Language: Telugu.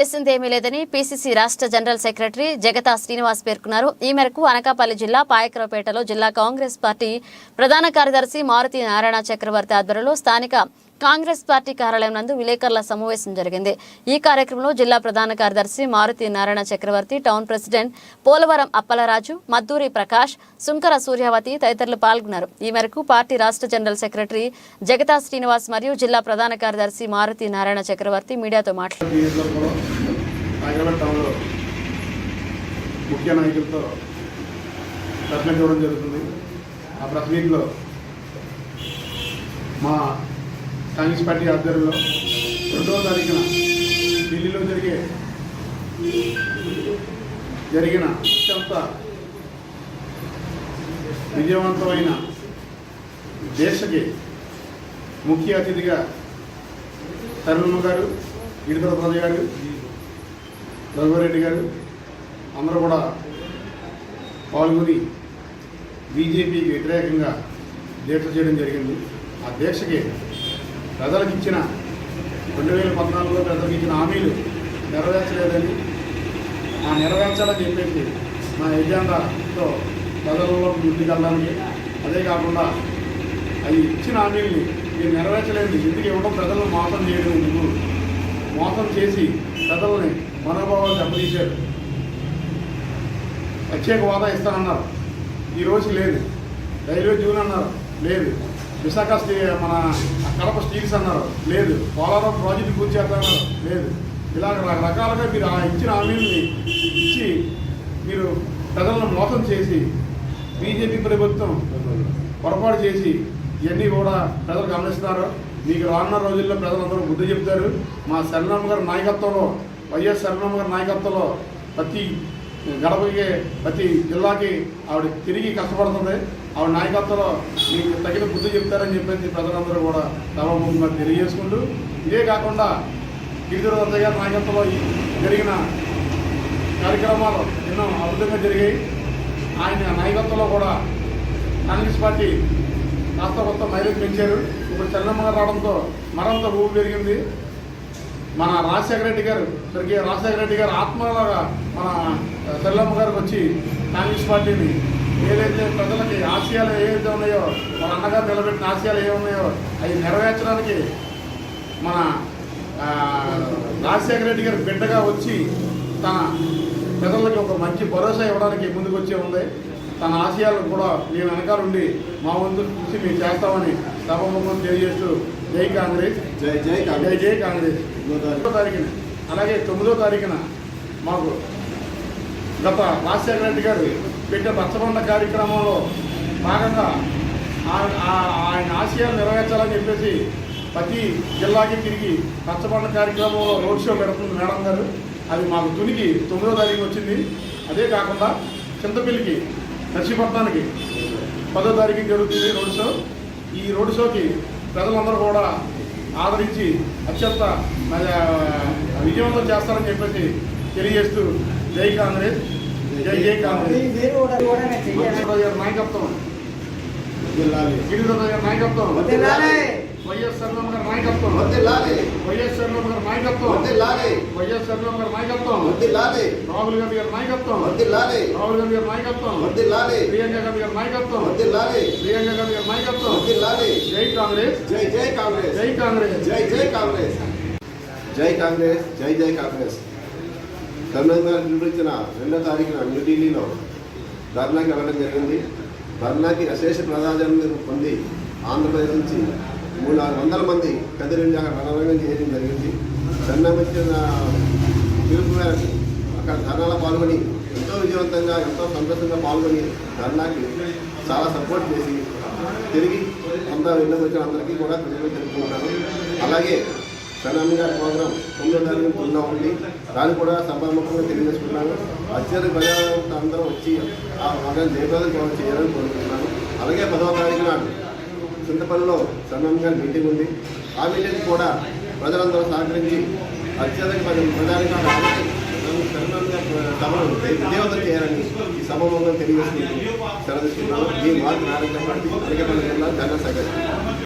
చేసిందేమీ లేదని పీసీసీ రాష్ట్ర జనరల్ సెక్రటరీ జగతా శ్రీనివాస్ పేర్కొన్నారు. ఈ మేరకు అనకాపల్లి జిల్లా పాయకరపేటలో జిల్లా కాంగ్రెస్ పార్టీ ప్రధాన కార్యదర్శి మారుతి నారాయణ చక్రవర్తి ఆధ్వర్యంలో స్థానిక కాంగ్రెస్ పార్టీ కార్యాలయం నందు విలేకరుల సమావేశం జరిగింది. ఈ కార్యక్రమంలో జిల్లా ప్రధాన కార్యదర్శి మారుతి నారాయణ చక్రవర్తి టౌన్ ప్రెసిడెంట్ పోలవరం అప్పలరాజు మద్దూరి ప్రకాష్ సుంకర సూర్యావతి తదితరులు పాల్గొన్నారు. ఈ మేరకు పార్టీ రాష్ట్ర జనరల్ సెక్రటరీ జగతా శ్రీనివాస్ మరియు జిల్లా ప్రధాన కార్యదర్శి మారుతి నారాయణ చక్రవర్తి మీడియాతో మాట్లాడారు ముఖ్య నాయకులతో జరుగుతుంది. ఆ ప్రెస్ మీట్లో మా కాంగ్రెస్ పార్టీ ఆధ్వర్యంలో రెండవ తారీఖున ఢిల్లీలో జరిగే జరిగిన అత్యంత విజయవంతమైన దేశకి ముఖ్య అతిథిగా తరుణమ్మ గారు గిరిధర ప్రజ గారు రఘువరెడ్డి గారు అందరూ కూడా పాల్గొని బీజేపీకి వ్యతిరేకంగా దీక్ష చేయడం జరిగింది. ఆ దీక్షకి ప్రజలకు ఇచ్చిన రెండు వేల పద్నాలుగులో ప్రజలకు ఇచ్చిన హామీలు నెరవేర్చలేదని ఆ నెరవేర్చాలని చెప్పేసి మా ఎజెండాతో ప్రజలలో ముందుకెళ్ళాలని అదే కాకుండా అవి ఇచ్చిన హామీల్ని మీరు నెరవేర్చలేదు ఎందుకు ఇవ్వడం ప్రజలను మోసం చేయడం ఎందుకు? మోసం చేసి ప్రజల్ని మనోభావాలు దెబ్బతీశారు. ప్రత్యేక హోదా ఇస్తానన్నారు. ఈ లేదు. రైల్వే జూన్ అన్నారు. లేదు. విశాఖ మన కడప స్టీల్స్ అన్నారు. లేదు పోలవరం ప్రాజెక్టు పూర్తి చేస్తామన్నారు లేదు. ఇలా రకరకాలుగా మీరు ఆ ఇచ్చిన హామీలని ఇచ్చి మీరు ప్రజలను మోసం చేసి బీజేపీ ప్రభుత్వం పొరపాటు చేసి ఇవన్నీ కూడా ప్రజలు గమనిస్తున్నారు. మీకు రానున్న రోజుల్లో ప్రజలందరూ బుద్ధి చెప్తారు. మా శరణమ్మ గారి నాయకత్వంలో వైఎస్ శరణమ్మ గారి నాయకత్వంలో ప్రతి గడపకి ప్రతి జిల్లాకి ఆవిడ తిరిగి కష్టపడుతుంది. ఆవిడ నాయకత్వంలో మీకు తగిన బుద్ధి చెప్తారని చెప్పేసి ప్రజలందరూ కూడా సభాముఖంగా తెలియజేసుకుంటూ ఇదే కాకుండా గిరిజన దత్త గారి నాయకత్వంలో జరిగిన కార్యక్రమాలు ఎన్నో అద్భుతంగా జరిగాయి. ఆయన నాయకత్వంలో కూడా కాంగ్రెస్ పార్టీ కాస్త కొత్త మైలేజ్ పెంచారు. ఇప్పుడు చంద్రమ్మ గారు రావడంతో మరంత ఊపు పెరిగింది. మన రాజశేఖర రెడ్డి గారు స్వర్గీయ రాజశేఖర రెడ్డి గారు ఆత్మలాగా మన చెల్లమ్మ గారికి వచ్చి కాంగ్రెస్ పార్టీని ఏదైతే ప్రజలకి ఆశయాలు ఏవైతే ఉన్నాయో మన అన్నగారు నిలబెట్టిన ఆశయాలు ఏ ఉన్నాయో అవి నెరవేర్చడానికి మన రాజశేఖర రెడ్డి గారు బిడ్డగా వచ్చి తన ప్రజలకి ఒక మంచి భరోసా ఇవ్వడానికి ముందుకు వచ్చే ఉంది. తన ఆశయాలను కూడా మేము వెనకాల ఉండి మా వంతు కృషి మేము చేస్తామని సభాముఖం తెలియజేస్తూ జై కాంగ్రెస్. జై జై జై కాంగ్రెస్. జై కాంగ్రెస్ తొమ్మిదో తారీఖున. అలాగే తొమ్మిదో తారీఖున మాకు గత రాజశేఖర రెడ్డి గారు పెట్టిన రచ్చబండ కార్యక్రమంలో భాగంగా ఆ- ఆయన ఆశయాలు నెరవేర్చాలని చెప్పేసి ప్రతి జిల్లాకి తిరిగి రచ్చబండ కార్యక్రమంలో రోడ్ షో పెడుతుంది మేడం గారు. అది మాకు తునికి తొమ్మిదో తారీఖు వచ్చింది. అదే కాకుండా చింతపల్లికి నర్సీపట్నానికి పదో తారీఖు జరుగుతుంది రోడ్ షో. ఈ రోడ్ షోకి ప్రజలందరూ కూడా ఆదరించి అత్యంత విజయవంతం చేస్తారని చెప్పేసి తెలియజేస్తూ జై కాంగ్రెస్. జై జై కాంగ్రెస్ గిరిధర గారి నాయకత్వం జిల్లాలి గిరిధర గారి నాయకత్వం వర్ధిల్లాలి. వైఎస్ శర్మ గారి నాయకత్వం వర్ధిల్లాలి వైఎస్ శర్మ గారి నాయకత్వం వర్ధిల్లాలి వైఎస్ శర్మ గారి నాయకత్వం వర్ధిల్లాలి రాహుల్ గాంధీ గారి నాయకత్వం వర్ధిల్లాలి రాహుల్ గాంధీ గారి నాయకత్వం వర్ధిల్లాలి ప్రియాంక గాంధీ గారి నాయకత్వం వర్ధిల్లాలి ప్రియాంక గాంధీ గారి నాయకత్వం వర్ధిల్లాలి జై కాంగ్రెస్ జై జై కాంగ్రెస్ జై కాంగ్రెస్ జై జై కాంగ్రెస్ జై కాంగ్రెస్ జై జై కాంగ్రెస్ కర్నూలు గారు నిర్వహించిన రెండో తారీఖున న్యూఢిల్లీలో ధర్నాకి వెళ్ళడం జరిగింది. ధర్నాకి అశేష ప్రజాదరణ పొంది ఆంధ్రప్రదేశ్ నుంచి మూడు నాలుగు వందల మంది కదిలిండి అక్కడ రణరంగం చేయడం జరిగింది. సన్నమిచ్చిన పిలుపు మేరకు అక్కడ ధర్నాలో పాల్గొని ఎంతో విజయవంతంగా ఎంతో సంతోషంగా పాల్గొని ధర్నాకి చాలా సపోర్ట్ చేసి తిరిగి అంతా వెళ్ళి వచ్చిన అందరికీ కూడా కృతజ్ఞతలు తెలుపుకుంటాను అలాగే సనామి గారి ప్రోగ్రాం తొమ్మిదో తారీఖు తొమ్మిదో ఉంది. దాన్ని కూడా సభాముఖంగా తెలియజేసుకున్నాను అత్యధిక ప్రజలంతా అందరూ వచ్చి ఆ ప్రోగ్రాం జయప్రదం చేయాలని కోరుకుంటున్నాను. అలాగే పదవ తారీఖు నాడు చింతపల్లిలో సనామి గారి మీటింగ్ ఉంది. ఆ మీటింగ్ కూడా ప్రజలందరూ సహకరించి అత్యధిక ప్రజానికి సభను విజయవంతం చేయాలని ఈ సభాముఖంగా తెలియజేసుకుంటూ సెలవు తీసుకున్నాను ఈ మార్పు నారాయణ జిల్లా జనరల్ సెక్రటరీ